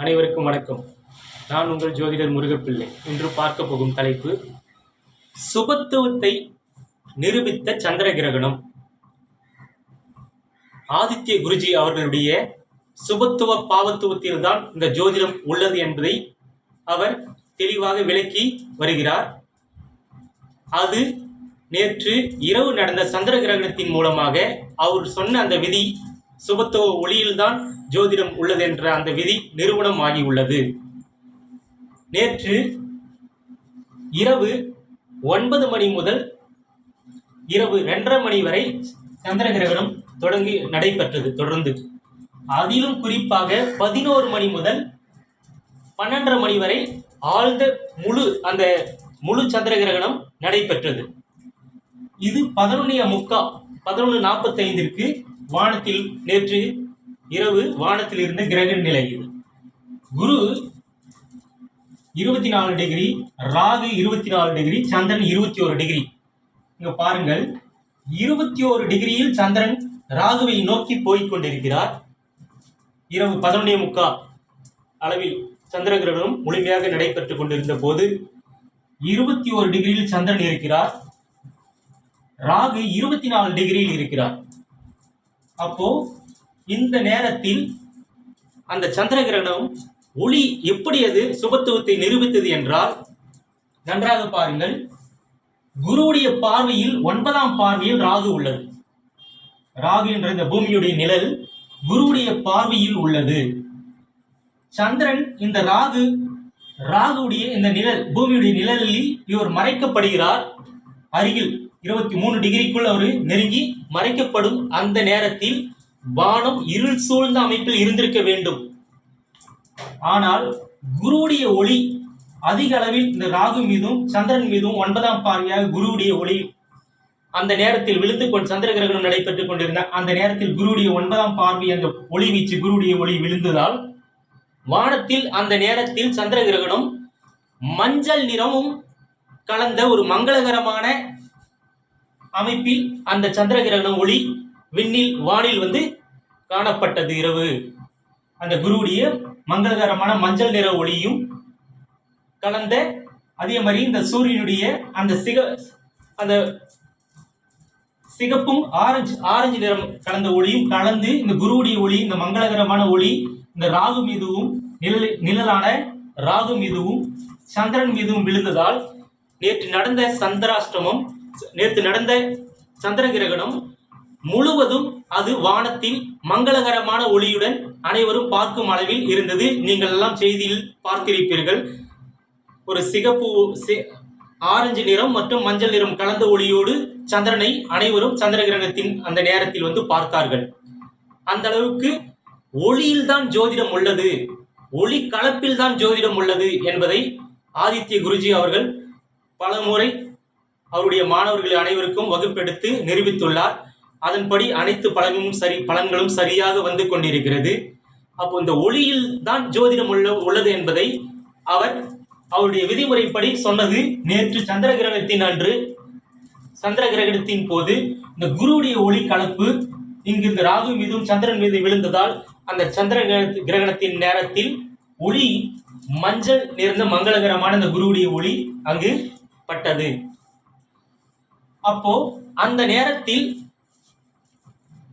அனைவருக்கும் வணக்கம். நான் உங்கள் ஜோதிடர் முருகப்பிள்ளை. இன்று பார்க்க போகும் தலைப்பு சுபத்துவத்தை நிரூபித்த சந்திர கிரகணம். ஆதித்ய குருஜி அவர்களுடைய சுபத்துவ பாவத்துவத்தில் தான் இந்த ஜோதிடம் உள்ளது என்பதை அவர் தெளிவாக விளக்கி வருகிறார். அது நேற்று இரவு நடந்த சந்திர கிரகணத்தின் மூலமாக அவர் சொன்ன அந்த விதி சுபத்துவ ஒளியில்தான் ஜோதிடம் உள்ளது என்ற அந்த விதி நிறுவனம் ஆகியுள்ளது நேற்று இரவு ஒன்பது மணி முதல் இரவு ரெண்டரை மணி வரை சந்திர கிரகணம் தொடங்கி நடைபெற்றது தொடர்ந்து. அதிலும் குறிப்பாக பதினோரு மணி முதல் பன்னெண்டரை மணி வரை ஆழ்ந்த முழு அந்த முழு சந்திர கிரகணம் நடைபெற்றது. இது பதினொன்னிய முக்கா பதினொன்று நாற்பத்தைந்திற்கு வானத்தில் நேற்று இரவு வானத்தில் இருந்த கிரக நிலை இது குரு இருபத்தி நாலு டிகிரி ராகு இருபத்தி நாலு டிகிரி சந்திரன் இருபத்தி ஒரு டிகிரி. இங்க பாருங்கள். இருபத்தி ஒரு டிகிரியில் சந்திரன் ராகுவை நோக்கி போய்க் கொண்டிருக்கிறார். இரவு பதினொன்னே முக்கா அளவில் சந்திர கிரகணம் முழுமையாக நடைபெற்றுக் கொண்டிருந்த போது இருபத்தி ஒரு டிகிரியில் சந்திரன் இருக்கிறார். ராகு இருபத்தி நாலு டிகிரியில் இருக்கிறார். அப்போ இந்த நேரத்தில் அந்த சந்திர கிரகணம் ஒளி எப்படி அது சுபத்துவத்தை நிரூபித்தது என்றால் நன்றாக பாருங்கள். குருவுடைய பார்வையில் ஒன்பதாம் பார்வையில் ராகு உள்ளது. ராகு என்ற இந்த பூமியுடைய நிழல் குருவுடைய பார்வையில் உள்ளது. சந்திரன் இந்த ராகு ராகுடைய இந்த நிழல் பூமியுடைய நிழலில் இவர் மறைக்கப்படுகிறார். அருகில் இருபத்தி மூணு டிகிரிக்குள் அவர் நெருங்கி மறைக்கப்படும் அந்த நேரத்தில் வானம் இருள் சூழ்ந்த அமைப்பில் இருந்திருக்க வேண்டும். ஆனால் குருவுடைய ஒளி அதிக அளவில் இந்த ராகு மீதும் சந்திரன் மீதும் ஒன்பதாம் பார்வையாக குருவுடைய ஒளி அந்த நேரத்தில் விழுந்து கொண்டு சந்திர கிரகணம் நடைபெற்றுக் கொண்டிருந்த அந்த நேரத்தில் குருவுடைய ஒன்பதாம் பார்வை அந்த ஒளி வீச்சு குருவுடைய ஒளி விழுந்ததால் வானத்தில் அந்த நேரத்தில் சந்திர கிரகணம் மஞ்சள் நிறமும் கலந்த ஒரு மங்களகரமான அமைப்பில் அந்த சந்திர கிரகண ஒளி விண்ணில் வானில் வந்து காணப்பட்டது இரவு. அந்த குருவுடைய மங்களகரமான மஞ்சள் நிற ஒளியும் கலந்த அதே மாதிரி இந்த சூரியனுடைய அந்த சிக அந்த சிகப்பும் ஆரஞ்சு ஆரஞ்சு நிறம் கலந்த ஒளியும் கலந்து இந்த குருவுடைய ஒளி இந்த மங்களகரமான ஒளி இந்த ராகு மீதுவும் நிழல் நிழலான ராகு மீதுவும் சந்திரன் மீதுவும் விழுந்ததால் நேற்று நடந்த சந்திராஷ்டமம் நேற்று நடந்த சந்திர கிரகணம் முழுவதும் அது வானத்தில் மங்களகரமான ஒளியுடன் அனைவரும் பார்க்கும் அளவில் இருந்தது. நீங்கள் எல்லாம் செய்தியில் பார்த்திருப்பீர்கள். ஒரு சிகப்பு சி- ஆரஞ்சு நிறம் மற்றும் மஞ்சள் நிறம் கலந்த ஒளியோடு சந்திரனை அனைவரும் சந்திர கிரகணத்தின் அந்த நேரத்தில் வந்து பார்த்தார்கள். அந்த அளவுக்கு ஒளியில் தான் ஜோதிடம் உள்ளது. ஒளி கலப்பில் தான் ஜோதிடம் உள்ளது என்பதை ஆதித்ய குருஜி அவர்கள் பலமுறை அவருடைய மாணவர்கள் அனைவருக்கும் வகுப்பெடுத்து நிரூபித்துள்ளார். அதன்படி அனைத்து பலனும் சரி பலன்களும் சரியாக வந்து கொண்டிருக்கிறது. அப்போ இந்த ஒளியில் தான் ஜோதிடம் உள்ள உள்ளது என்பதை அவர் அவருடைய விதிமுறைப்படி சொன்னது. நேற்று சந்திர கிரகணத்தின் அன்று சந்திர கிரகணத்தின் போது இந்த குருவுடைய ஒளி கலப்பு இங்கு இந்த ராகு மீதும் சந்திரன் மீது விழுந்ததால் அந்த சந்திர கிரகணத்தின் நேரத்தில் ஒளி மஞ்சள் நிறைந்த மங்களகரமான இந்த குருவுடைய ஒளி அங்கு பட்டது. அப்போ அந்த நேரத்தில்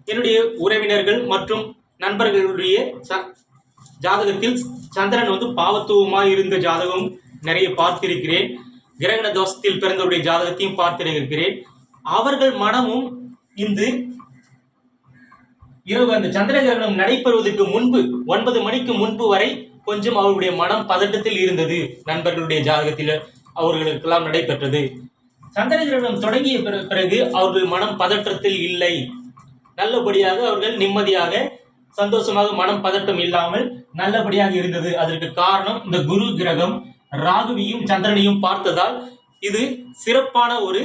என்னுடைய உறவினர்கள் மற்றும் நண்பர்களுடைய ச- ஜாதகத்தில் சந்திரன் வந்து பாவத்துவமாக இருந்த ஜாதகம் நிறைய பார்த்திருக்கிறேன். கிரகண தோஷத்தில் பிறந்தவருடைய ஜாதகத்தையும் பார்த்திருக்கிறேன். அவர்கள் மனமும் இந்து இரவு அந்த சந்திர கிரகணம் நடைபெறுவதற்கு முன்பு ஒன்பது மணிக்கு முன்பு வரை கொஞ்சம் அவருடைய மனம் பதட்டத்தில் இருந்தது. நண்பர்களுடைய ஜாதகத்தில் அவர்களுக்கெல்லாம் நடைபெற்றது. சந்திர கிரகணம் தொடங்கிய பிறகு அவர்கள் மனம் பதற்றத்தில் இல்லை. நல்லபடியாக அவர்கள் நிம்மதியாக சந்தோஷமாக மனம் பதட்டம் இல்லாமல் நல்லபடியாக இருந்தது. அதற்கு காரணம் இந்த குரு கிரகம் ராகுவியும் சந்திரனையும் பார்த்ததால் இது சிறப்பான ஒரு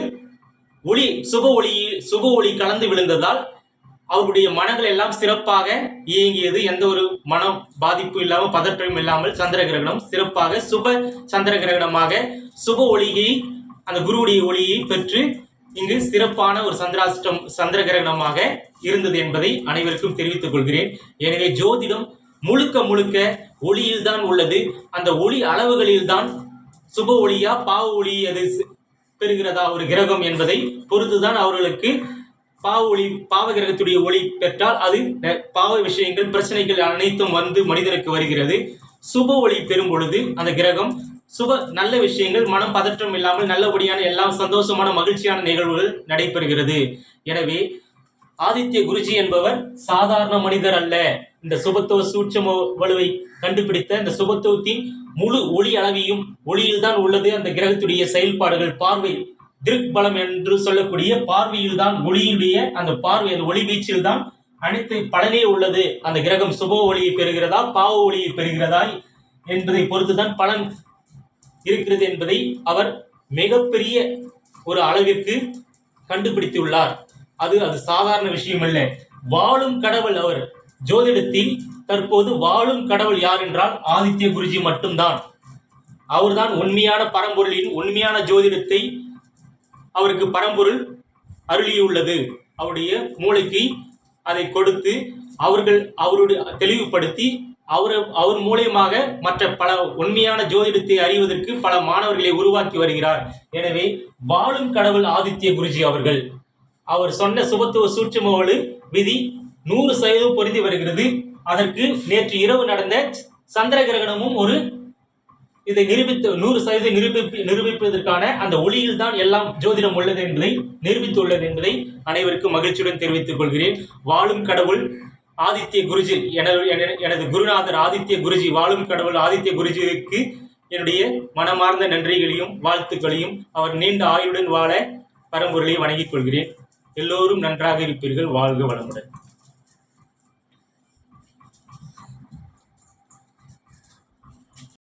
ஒளி சுப ஒளி சுப ஒளி கலந்து விழுந்ததால் அவருடைய மனங்கள் எல்லாம் சிறப்பாக இயங்கியது. எந்த ஒரு மன பாதிப்பு இல்லாமல் பதற்றமும் இல்லாமல் சந்திர கிரகணம் சிறப்பாக சுப சந்திர கிரகணமாக சுப ஒளியை அந்த குருவுடைய ஒளியை பெற்று இங்கு சிறப்பான ஒரு சந்திராஷ்டம் சந்திர கிரகணமாக இருந்தது என்பதை அனைவருக்கும் தெரிவித்துக் கொள்கிறேன். எனவே ஜோதிடம் முழுக்க முழுக்க ஒளியில் தான் உள்ளது. அந்த ஒளி அளவுகளில் தான் சுப ஒளியா பாவ ஒளி அது பெறுகிறதா ஒரு கிரகம் என்பதை பொறுத்துதான் அவர்களுக்கு பாவ ஒளி பாவ கிரகத்துடைய ஒளி பெற்றால் அது பாவ விஷயங்கள் பிரச்சனைகள் அனைத்தும் வந்து மனிதனுக்கு வருகிறது. சுப ஒளி பெறும் பொழுது அந்த கிரகம் சுப நல்ல விஷயங்கள் மனம் பதற்றம் இல்லாமல் நல்லபடியான எல்லாம் சந்தோஷமான மகிழ்ச்சியான நிகழ்வுகள் நடைபெறுகிறது. எனவே ஆதித்ய குருஜி என்பவர் சாதாரண மனிதர் அல்ல. இந்த சுபத்துவ சூட்சம வலுவை கண்டுபிடித்த இந்த சுபத்துவத்தின் முழு ஒளி அளவையும் ஒளியில் தான் உள்ளது அந்த கிரகத்துடைய செயல்பாடுகள். பார்வை திருக் பலம் என்று சொல்லக்கூடிய பார்வையில் தான் ஒளியுடைய அந்த பார்வை அந்த ஒளி வீச்சில் தான் அனைத்து பலனே உள்ளது. அந்த கிரகம் சுப ஒளியை பெறுகிறதா பாவ ஒளியை பெறுகிறதா என்பதை பொறுத்துதான் பலன் இருக்கிறது என்பதை அவர் மிகப்பெரிய ஒரு அளவிற்கு கண்டுபிடித்துள்ளார். அது அது சாதாரண விஷயம் அல்ல. வாழும் கடவுள் அவர். ஜோதிடத்தில் தற்போது வாழும் கடவுள் யார் என்றால் ஆதித்ய குருஜி மட்டும்தான். அவர்தான் உண்மையான பரம்பொருளின் உண்மையான ஜோதிடத்தை அவருக்கு பரம்பொருள் அருளியுள்ளது. அவருடைய மூளைக்கு அதை கொடுத்து அவர்கள் அவருடைய தெளிவுபடுத்தி அவர் அவர் மூலியமாக மற்ற பல உண்மையான ஜோதிடத்தை அறிவதற்கு பல மாணவர்களை உருவாக்கி வருகிறார். எனவே வாழும் கடவுள் ஆதித்ய குருஜி அவர்கள் அவர் சொன்ன சுபத்துவ சூட்சுமவளு விதி நூறு சதவீதம் பொருந்தி வருகிறது. அதற்கு நேற்று இரவு நடந்த சந்திர கிரகணமும் ஒரு இதை நிரூபித்து நூறு சதவீதம் நிரூபிப்பு நிரூபிப்பதற்கான அந்த ஒளியில் தான் எல்லாம் ஜோதிடம் உள்ளது என்பதை நிரூபித்துள்ளது என்பதை அனைவருக்கும் மகிழ்ச்சியுடன் தெரிவித்துக் கொள்கிறேன். வாழும் கடவுள் ஆதித்ய குருஜி எனது என- எனது குருநாதர் ஆதித்ய குருஜி வாழும் கடவுள் ஆதித்ய குருஜிக்கு என்னுடைய மனமார்ந்த நன்றிகளையும் வாழ்த்துக்களையும் அவர் நீண்ட ஆயுடன் வாழ பரம்பொருளை வணங்கிக் கொள்கிறேன். எல்லோரும் நன்றாக இருப்பீர்கள். வாழ்க வளமுடன்.